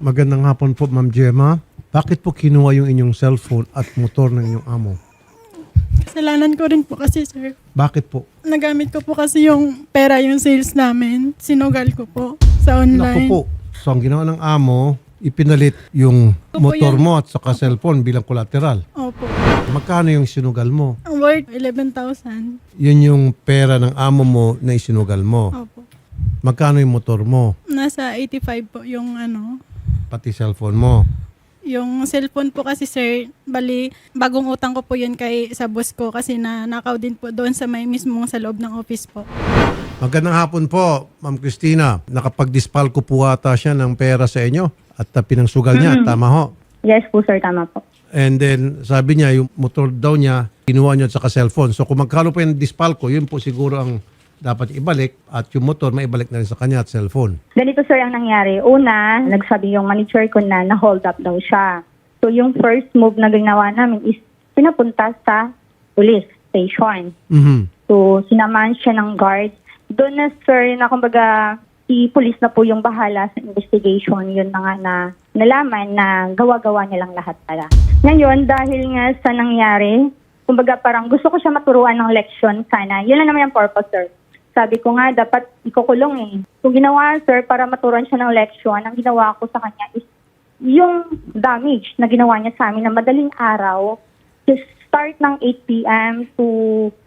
Magandang hapon po, Ma'am Gemma. Bakit po kinuha yung inyong cellphone at motor ng inyong amo? Kasalanan ko rin po kasi, sir. Bakit po? Nagamit ko po kasi yung pera, yung sales namin. Sinugal ko po sa Naku online. po. So, ang ginawa ng amo, ipinalit yung Opo, motor yan. mo at saka cellphone bilang collateral. Opo. Magkano yung sinugal mo? Ang worth, 11,000. Yun yung pera ng amo mo na isinugal mo. Opo. Magkano yung motor mo? Nasa 85 po yung ano. Pati cellphone mo. Yung cellphone po kasi sir, bali, bagong utang ko po yun kay sa boss ko kasi na nakaw din po doon sa may mismong sa loob ng office po. Magandang hapon po, Ma'am Christina. Nakapag-dispal ko po ata siya ng pera sa inyo at uh, pinangsugal niya. Tama ho. Yes po, sir. Tama po. And then, sabi niya, yung motor daw niya, kinuha niya at saka cellphone. So, kung magkano po yung dispal ko, yun po siguro ang dapat ibalik at yung motor maibalik na rin sa kanya at cellphone. Ganito, sir, ang nangyari. Una, nagsabi yung manager ko na na-hold up daw siya. So, yung first move na ginawa namin is pinapunta sa police station. Mhm. So, sinamaan siya ng guard. Doon na, sir, na kumbaga, si police na po yung bahala sa investigation. Yun na nga na nalaman na gawa-gawa nilang lahat pala. Ngayon, dahil nga sa nangyari, kumbaga parang gusto ko siya maturuan ng leksyon sana. Yun lang naman yung purpose, sir. Sabi ko nga, dapat ikukulong eh. So, ginawa, sir, para maturuan siya ng leksyon, ang ginawa ko sa kanya is yung damage na ginawa niya sa amin na madaling araw, just start ng 8 p.m. to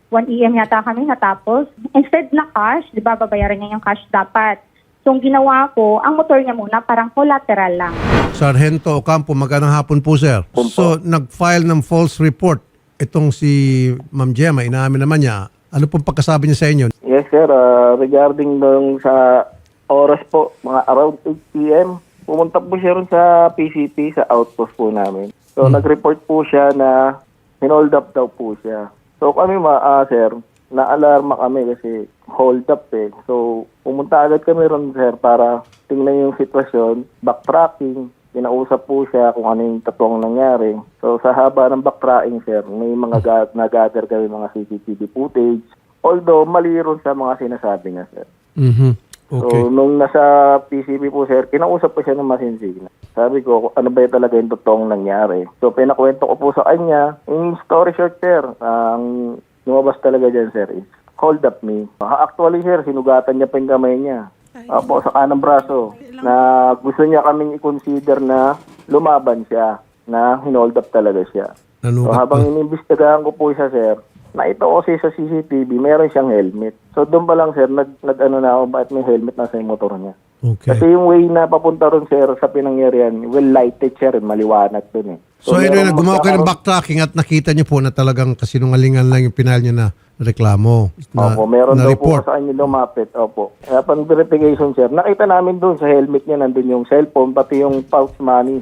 1 a.m. yata kami natapos. Instead na cash, di ba, babayaran niya yung cash dapat. So, ang ginawa ko, ang motor niya muna, parang collateral lang. Sargento Ocampo, magandang hapon po, sir. So, nag-file ng false report itong si Ma'am Gemma, inaamin naman niya. Ano pong pagkasabi niya sa inyo? Yes sir, Ah, regarding nung sa oras po, mga around 8 p.m., pumunta po siya rin sa PCP, sa outpost po namin. So nag-report po siya na hinold up daw po siya. So kami ma, ah, sir, na-alarma kami kasi hold up eh. So pumunta agad kami ron sir para tingnan yung sitwasyon, backtracking, Kinausap po siya kung ano yung totoong nangyari. So sa haba ng backtracking, sir, may mga ga- nag-gather kami mga CCTV footage. Although mali ron sa mga sinasabi niya, sir. Mhm. Okay. So nung nasa PCB po, sir, kinausap po siya ng masinsigna. Sabi ko, ano ba yung talaga yung totoong nangyari? So pinakwento ko po sa kanya. In story short, sir, ang lumabas talaga dyan, sir, is hold up me. Ah, Actually, sir, sinugatan niya pa yung kamay niya. Opo, sa kanang braso. Na gusto niya kaming i-consider na lumaban siya. Na hinold up talaga siya. So habang inimbestigahan ko po siya, sir, na ito kasi sa CCTV, meron siyang helmet. So doon pa lang, sir, nag, nag ano na ako, bakit may helmet nasa yung motor niya. Okay. Kasi yung way na papunta ron, sir, sa pinangyarihan, well lighted, sir, maliwanag dun eh. So, meron anyway, gumawa kayo ng backtracking at nakita niyo po na talagang kasinungalingan lang yung pinal niyo na reklamo. Na, Opo, meron na daw report. po sa kanya lumapit. Opo. Kaya pang verification, sir, nakita namin doon sa helmet niya, nandun yung cellphone, pati yung pouch money.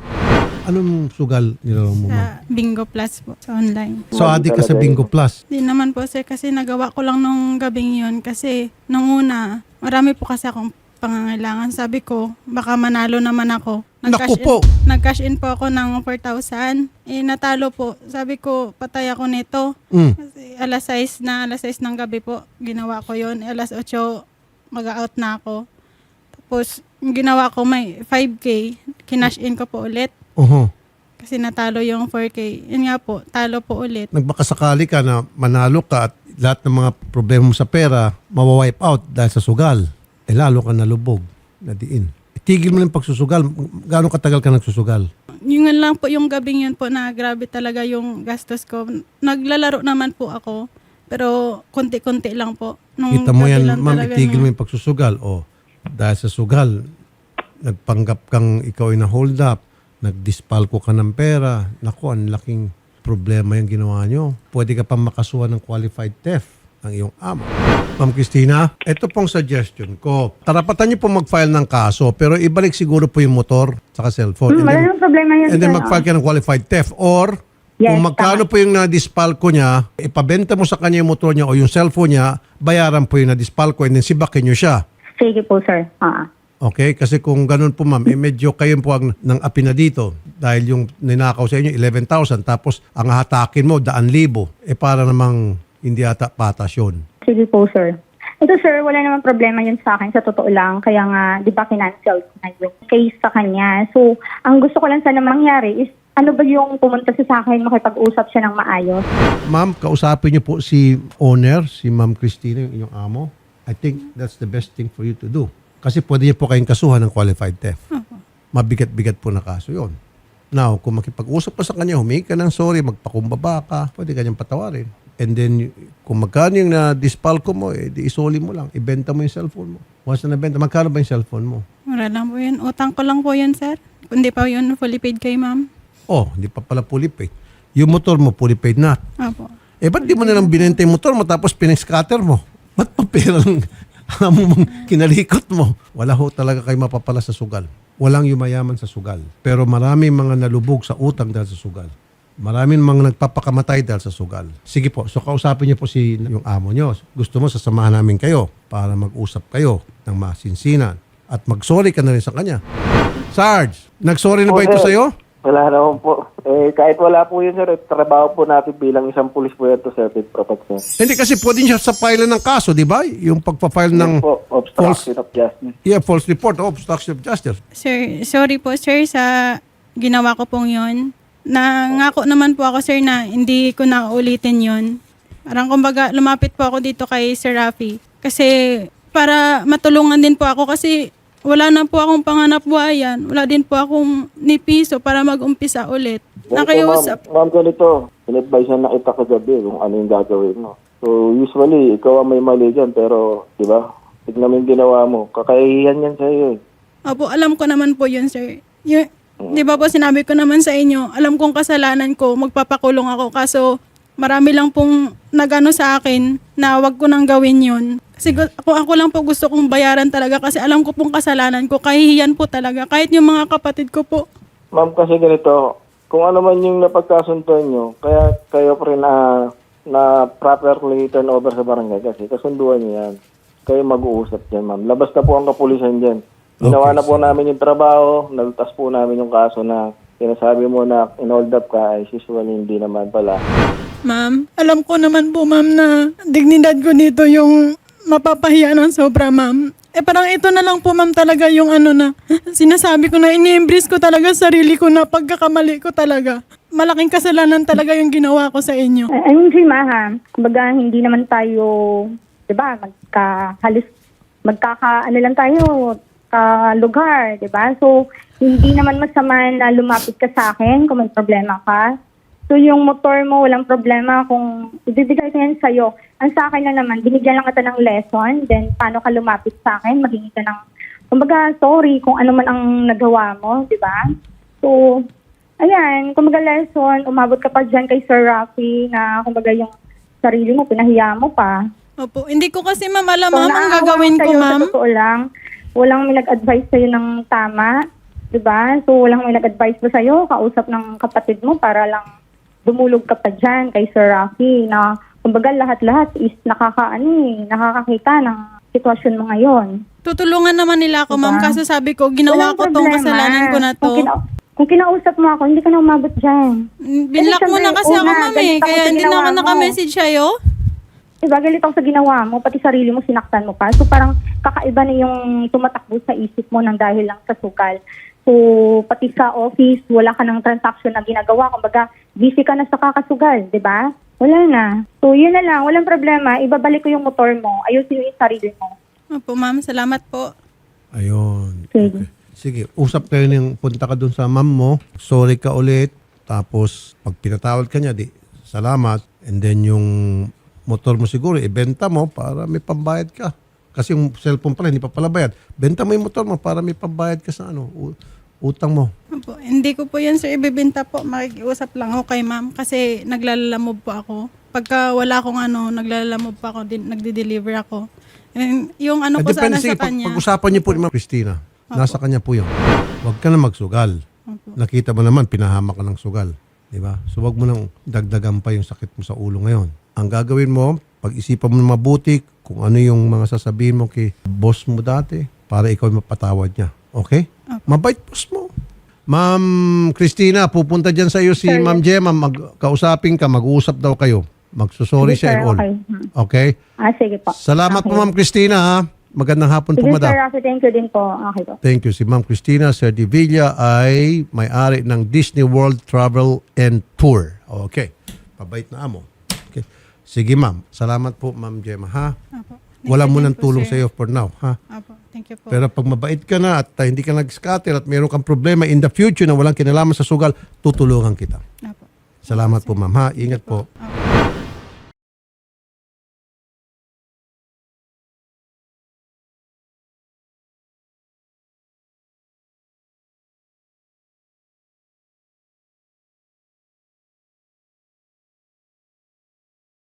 Anong sugal nilaro mo, ma'am? Sa Bingo Plus po, sa online. So, adik ka sa Bingo. Plus. Di naman po sir kasi nagawa ko lang nung gabing yun kasi nung una, marami po kasi akong pangangailangan. Sabi ko, baka manalo naman ako. Naku in, po! Nag-cash in po ako ng 4,000. Eh, natalo po. Sabi ko, patay ako nito. Mm. Kasi alas 6 na, alas 6 ng gabi po, ginawa ko yon Alas 8, mag-out na ako. Tapos, ginawa ko may 5K, kinash in ko po ulit. Oho. Kasi natalo yung 4K. Yun nga po, talo po ulit. Nagbakasakali ka na manalo ka at lahat ng mga problema mo sa pera mawawipe out dahil sa sugal. Eh lalo ka nalubog, nadiin. Tigil mo lang pagsusugal. Gaano katagal ka nagsusugal? Yung nga lang po yung gabing yun po na grabe talaga yung gastos ko. Naglalaro naman po ako. Pero konti-konti lang po. Nung Kita mo yan, ma'am, itigil mo na- yung pagsusugal. O, dahil sa sugal, nagpanggap kang ikaw ay na-hold up, nagdispalko ka ng pera, naku, ang laking problema yung ginawa nyo. Pwede ka pang makasuha ng qualified theft ng iyong amo. Ma'am Christina, ito pong suggestion ko. Karapatan niyo po mag-file ng kaso, pero ibalik siguro po yung motor sa cellphone. Hmm, And then- problema yun, And then mag-file ka ng qualified theft. Or, Yes, kung magkano tama. po yung na-dispalko niya, ipabenta mo sa kanya yung motor niya o yung cellphone niya, bayaran po yung na-dispalko and then sibakin niyo siya. Sige po, sir. Ah. Okay? Kasi kung ganun po ma'am, eh medyo kayo po ang nang api na dito. Dahil yung ninakaw sa inyo, 11,000. Tapos ang hatakin mo, daan libo. Eh para namang hindi ata patas yun. Sige po, sir. Ito sir, wala naman problema yun sa akin, sa totoo lang. Kaya nga, di ba, kinancel ko na yung case sa kanya. So, ang gusto ko lang sana mangyari is, ano ba yung pumunta siya sa akin, makipag-usap siya ng maayos. Ma'am, kausapin niyo po si owner, si Ma'am Christina, yung inyong amo. I think that's the best thing for you to do. Kasi pwede niyo po kayong kasuhan ng qualified theft. Mabigat-bigat po na kaso yon. Now, kung makipag-usap pa sa kanya, humingi ka ng sorry, magpakumbaba ka, pwede kanyang patawarin. And then, kung magkano yung na-dispalco mo, eh, di isoli mo lang. Ibenta mo yung cellphone mo. Once na nabenta, magkano ba yung cellphone mo? Wala lang po yun. Utang ko lang po yun, sir. Kundi pa yun fully paid kay ma'am. Oh, hindi pa pala fully paid. Yung motor mo, fully paid na. Opo. Eh, ba't di mo na lang binenta yung motor mo tapos pinag-scatter mo? Ba't pa pera lang amo mong kinalikot mo? Wala ho talaga kayo mapapala sa sugal. Walang yumayaman sa sugal. Pero marami mga nalubog sa utang dahil sa sugal. Maraming mga nagpapakamatay dahil sa sugal. Sige po, so kausapin niyo po si yung amo niyo. Gusto mo sasamahan namin kayo para mag-usap kayo ng masinsinan. At mag-sorry ka na rin sa kanya. Sarge, nag-sorry na ba ito sa'yo? Wala naman po. Eh, kahit wala po yun, sir, trabaho po natin bilang isang pulis po yan to service protection. Hindi kasi pwede siya sa file ng kaso, di ba? Yung pagpa-file ng po, obstruction of justice. yeah, false report obstruction of justice. Sir, sorry po, sir, sa ginawa ko pong yun. Nangako naman po ako, sir, na hindi ko na ulitin yun. Parang kumbaga, lumapit po ako dito kay Sir Rafi. Kasi para matulungan din po ako kasi wala na po akong panganap buhayan. Wala din po akong ni piso para mag-umpisa ulit. Nakiusap. Ma'am, ma'am, ganito. In-advise na nakita ko gabi kung ano yung gagawin mo. So, usually, ikaw ang may mali dyan, pero, di ba, tignan mo yung ginawa mo. Kakahihiyan yan sa'yo eh. Opo, alam ko naman po yun, sir. Yung, di ba po sinabi ko naman sa inyo, alam kong kasalanan ko, magpapakulong ako. Kaso, marami lang pong nagano sa akin na wag ko nang gawin yun. Kasi gu- ako, ako lang po gusto kong bayaran talaga kasi alam ko pong kasalanan ko. Kahihiyan po talaga. Kahit yung mga kapatid ko po. Ma'am, kasi ganito, kung ano man yung napagkasunduan nyo, kaya kayo pa rin na, na properly turn over sa barangay kasi kasunduan nyo yan. Kayo mag-uusap dyan, ma'am. Labas na po ang kapulisan dyan. Ginawa Okay, na po namin yung trabaho, naltas po namin yung kaso na sinasabi mo na in-hold up ka, ay usually hindi naman pala. Ma'am, alam ko naman po ma'am na dignidad ko dito yung mapapahiya ng sobra ma'am. Eh parang ito na lang po ma'am talaga yung ano na sinasabi ko na ini-embrace ko talaga sarili ko na pagkakamali ko talaga. Malaking kasalanan talaga yung ginawa ko sa inyo. I mean, Jima, ha, kumbaga, hindi naman tayo, di ba, magkahalis, magkaka, ano lang tayo, ka lugar, di ba? So, hindi naman masama na lumapit ka sa akin kung may problema ka. So, yung motor mo, walang problema kung ibibigay ko yan sa'yo. Ang sa akin na naman, binigyan lang kita ng lesson, then paano ka lumapit sa akin, maghingi ka ng, kumbaga, sorry kung ano man ang nagawa mo, di ba? So, ayan, kumbaga lesson, umabot ka pa dyan kay Sir Rafi na kumbaga yung sarili mo, pinahiya mo pa. Opo, hindi ko kasi ma'am alam So, ma'am ang gagawin ko sa'yo, ma'am. Sa totoo lang, walang may nag-advise sa'yo ng tama, di ba? So, walang may nag-advise ba sa'yo, kausap ng kapatid mo para lang dumulog ka pa dyan kay Sir Rafi na kumbaga lahat-lahat is nakakaano eh, nakakakita ng sitwasyon mo ngayon. Tutulungan naman nila ako ma'am Diba? kasi sabi ko ginawa Walang ko tong problema. kasalanan ko na to. Kung, kina- kung kinausap mo ako, hindi ka na umabot dyan. Binlock mo na kasi ako ma'am eh, kaya hindi na ako naka-message sa'yo. Diba, galit ako sa ginawa mo, pati sarili mo sinaktan mo pa. So parang kakaiba na yung tumatakbo sa isip mo ng dahil lang sa sukal. So pati sa office, wala ka ng transaction na ginagawa. Kumbaga, busy ka na sa kakasugal, di ba? Wala na. So yun na lang, walang problema. Ibabalik ko yung motor mo. Ayusin mo yung sarili mo. Opo ma'am, salamat po. Ayun. Sige. Okay. Sige, usap kayo ng punta ka dun sa ma'am mo, sorry ka ulit, tapos pag pinatawad ka niya, di, salamat. And then yung motor mo siguro, ibenta mo para may pambayad ka. Kasi yung cellphone pala, hindi pa pala bayad. Benta mo yung motor mo para may pambayad ka sa ano, u- utang mo. Opo, hindi ko po yan sir ibibenta po. Makikiusap lang ako kay ma'am kasi naglalalamove po ako. Pagka wala akong ano, naglalalamove po ako, din, nagde-deliver ako. And yung ano po sana sa pag, kanya. pag-usapan niyo po ni Ma'am Christina. Nasa kanya po yun. Huwag ka na magsugal. Opo. Nakita mo naman, pinahama ka ng sugal. Di ba? So wag mo nang dagdagan pa yung sakit mo sa ulo ngayon. Ang gagawin mo, pag-isipan mo mabuti kung ano yung mga sasabihin mo kay boss mo dati para ikaw mapatawad niya. Okay? Mabait boss mo. Ma'am Christina, pupunta dyan sa iyo si Ma'am Gemma. Magkausapin ka, mag-uusap daw kayo. Magsusorry Sige, siya sir, and all. okay. Okay? Ah, sige po. Salamat po Okay. Ma'am Christina ha. Magandang hapon po madam. Sir thank you din po. Okay po. Thank you. Si Ma'am Christina Sir Divilla ay may-ari ng Disney World Travel and Tour. Okay. Pabait na amo. Sige ma'am. Salamat po Ma'am Gemma ha. Apo. Wala mo po, tulong sa iyo for now ha. Apo. Thank you po. Pero pag mabait ka na at uh, hindi ka nag-scatter at mayroon kang problema in the future na walang kinalaman sa sugal, tutulungan kita. Apo. Salamat po ma'am ha. Ingat po.